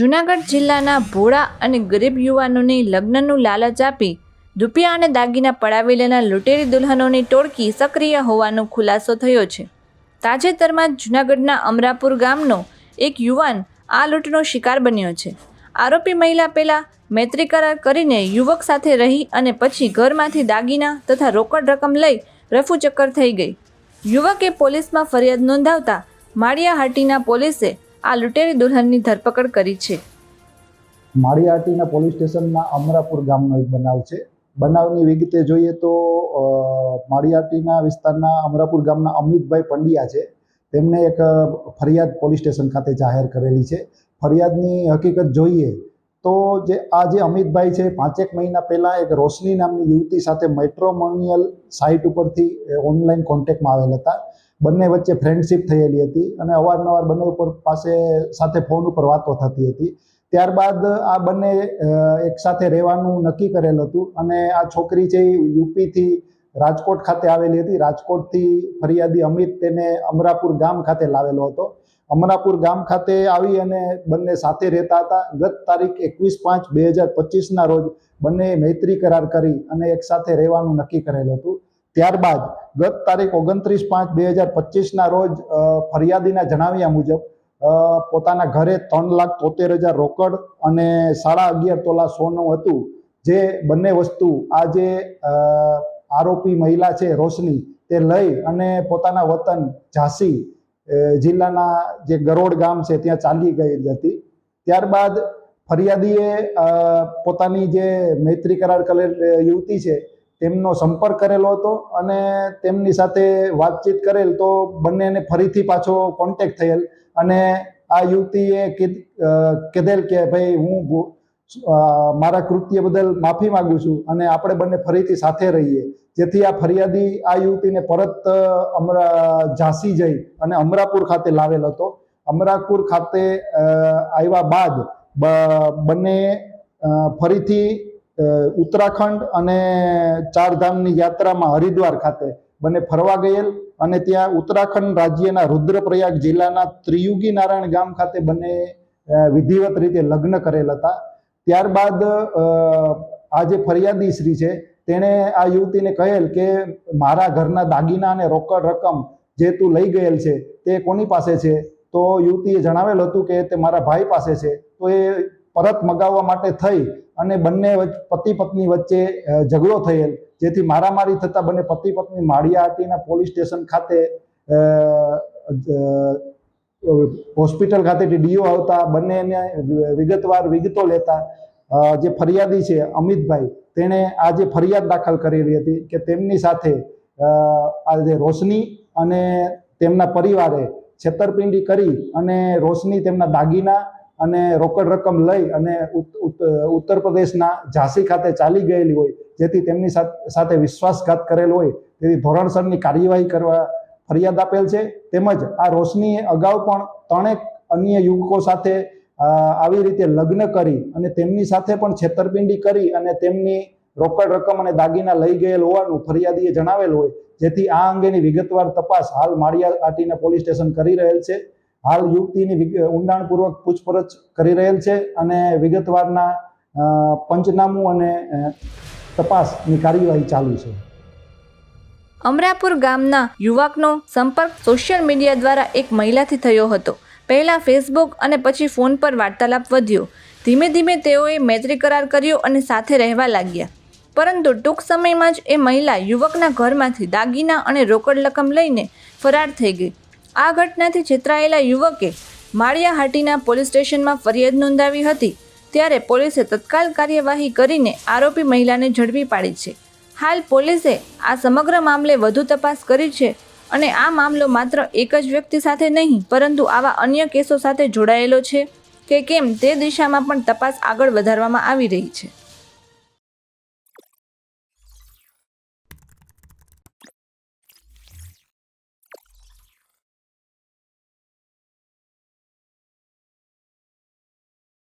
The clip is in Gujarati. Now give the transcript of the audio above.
જૂનાગઢ જિલ્લાના ભોળા અને ગરીબ યુવાનોને લગ્નનું લાલચ આપી રૂપિયા અને દાગીના પડાવી લેનાર લૂંટેરી દુલ્હનોની ટોળકી સક્રિય હોવાનો ખુલાસો થયો છે. તાજેતરમાં જૂનાગઢના અમરાપુર ગામનો એક યુવાન આ લૂંટનો શિકાર બન્યો છે. આરોપી મહિલા પહેલાં મૈત્રી કરાર કરીને યુવક સાથે રહી અને પછી ઘરમાંથી દાગીના તથા રોકડ રકમ લઈ રફુચક્કર થઈ ગઈ. યુવકે પોલીસમાં ફરિયાદ નોંધાવતા માળિયાહાટીના પોલીસે આ લૂંટેરી દુલ્હનની ધરપકડ કરી છે. માળિયાહાટીના પોલીસ સ્ટેશનના અમરાપુર ગામનો એક બનાવ છે. બનાવની વિગતે જોઈએ તો અ, વિસ્તારના અમરાપુર ગામના અમિતભાઈ પંડ્યા છે. તેમને એક ફરિયાદ પોલીસ સ્ટેશન ખાતે જાહેર કરેલી છે. ફરિયાદની હકીકત જોઈએ તો જે આ જે અમિતભાઈ છે પાંચેક મહિના પહેલાં એક રોશની નામની યુવતી સાથે મેટ્રોમોનિયલ સાઇટ ઉપરથી ઓનલાઈન કોન્ટેક્ટમાં આવેલ હતા. બંને વચ્ચે ફ્રેન્ડશિપ થયેલી હતી અને અવારનવાર બંને ઉપર પાસે સાથે ફોન ઉપર વાતો થતી હતી. ત્યારબાદ આ બંને એક સાથે રહેવાનું નક્કી કરેલ હતું અને આ છોકરી છે યુપીથી રાજકોટ ખાતે આવેલી હતી. રાજકોટથી ફરિયાદી અમિત તેને અમરાપુર ગામ ખાતે લાવેલો હતો. અમરાપુર ગામ ખાતે આવી અને બંને સાથે રહેતા હતા. ગત તારીખ એકવીસ પાંચ બે હજાર પચીસના રોજ બંને મૈત્રી કરાર કરી અને એક સાથે રહેવાનું નક્કી કરેલું હતું. ત્યારબાદ ગત તારીખ ઓગણત્રીસ પાંચ બે હજાર પચીસના રોજ ફરિયાદીના જણાવ્યા મુજબ પોતાના ઘરે ત્રણ લાખ તોતેર હજાર રોકડ અને સાડા અગિયાર તોલા સોનું હતું. જે બંને વસ્તુ આ જે આરોપી મહિલા છે રોશની તે લઈ અને પોતાના વતન ઝાંસી જિલ્લાના જે ગરોડ ગામ છે ત્યાં ચાલી ગઈ હતી. ત્યારબાદ ફરિયાદીએ પોતાની જે મૈત્રી કરાર કરેલ યુવતી છે તેમનો સંપર્ક કરેલો હતો અને તેમની સાથે વાતચીત કરેલ તો બંનેને ફરીથી પાછો કોન્ટેક્ટ થયેલ. અને આ યુવતીએ કીધ- કીધેલ કે ભાઈ, હું મારા કૃત્ય બદલ માફી માંગુ છું અને આપણે બંને ફરીથી સાથે રહીએ. જેથી આ ફરિયાદી આ યુવતીને પરત અમરા, ઝાંસી જઈ અને અમરાપુર ખાતે લાવેલ હતો. અમરાપુર ખાતે આવ્યા બાદ બંને ફરીથી ઉત્તરાખંડ અને ચારધામની યાત્રામાં હરિદ્વાર ખાતે બંને ફરવા ગયેલ અને ત્યાં ઉત્તરાખંડ રાજ્યના રુદ્રપ્રયાગ જિલ્લાના ત્રિયુગી નારાયણ ગામ ખાતે બંને વિધિવત રીતે લગ્ન કરેલ હતા. ત્યારબાદ આ જે ફરિયાદી શ્રી છે, તેણે આ યુવતીને કહેલ કે મારા ઘરના દાગીના અને રોકડ રકમ જે તું લઈ ગયેલ છે તે કોની પાસે છે? તો યુવતીએ જણાવેલ હતું કે તે મારા ભાઈ પાસે છે. તો એ પરત મગાવવા માટે થઈ અને બંને પતિ પત્ની વચ્ચે ઝઘડો થયેલ. જેથી મારામારી થતાં બંને પતિ પત્ની માળિયાહાટીના પોલીસ સ્ટેશન ખાતે હોસ્પિટલ ખાતેથી ડીઓ આવતા બંનેને વિગતવાર વિગતો લેતા જે ફરિયાદી છે અમિતભાઈ, તેણે આ જે ફરિયાદ દાખલ કરેલી હતી કે તેમની સાથે આ જે રોશની અને તેમના પરિવારે છેતરપિંડી કરી અને રોશની તેમના દાગીના અને રોકડ રકમ લઈ અને ઉત- ઉત- ઉત્તર પ્રદેશના ઝાંસી ખાતે ચાલી ગયેલી હોય, જેથી તેમની સાથ- વિશ્વાસઘાત કરેલ હોય, તેથી ધોરણસરની કાર્યવાહી કરવા ફરિયાદ આપેલ છે. તેમજ આ રોશનીએ અગાઉ પણ ત્રણેક અન્ય યુવકો સાથે આવી રીતે લગ્ન કરી અને તેમની સાથે પણ છેતરપિંડી કરી અને તેમની રોકડ રકમ અને દાગીના લઈ ગયેલ હોવાનું ફરિયાદીએ જણાવેલ હોય, જેથી આ અંગેની વિગતવાર તપાસ હાલ માળિયાહાટીના પોલીસ સ્ટેશન કરી રહેલ છે. હાલ યુવતીની ઊંડાણપૂર્વક પૂછપરછ કરી રહેલ છે અને વિગતવારના પંચનામું અને તપાસની કાર્યવાહી ચાલુ છે. અમરાપુર ગામના યુવકનો સંપર્ક સોશિયલ મીડિયા દ્વારા એક મહિલાથી થયો હતો. પહેલાં ફેસબુક અને પછી ફોન પર વાર્તાલાપ વધ્યો. ધીમે ધીમે તેઓએ મૈત્રી કરાર કર્યો અને સાથે રહેવા લાગ્યા. પરંતુ ટૂંક સમયમાં જ એ મહિલા યુવકના ઘરમાંથી દાગીના અને રોકડ રકમ લઈને ફરાર થઈ ગઈ. આ ઘટનાથી છેતરાયેલા યુવકે માળિયાહાટીના પોલીસ સ્ટેશનમાં ફરિયાદ નોંધાવી હતી, ત્યારે પોલીસે તત્કાલ કાર્યવાહી કરીને આરોપી મહિલાને ઝડપી પાડી છે. હાલ પોલીસે આ સમગ્ર મામલે વધુ તપાસ કરી છે અને આ મામલો માત્ર એક જ વ્યક્તિ સાથે નહીં, પરંતુ આવા અન્ય કેસો સાથે જોડાયેલો છે કે કેમ તે દિશામાં પણ તપાસ આગળ વધારવામાં આવી રહી છે.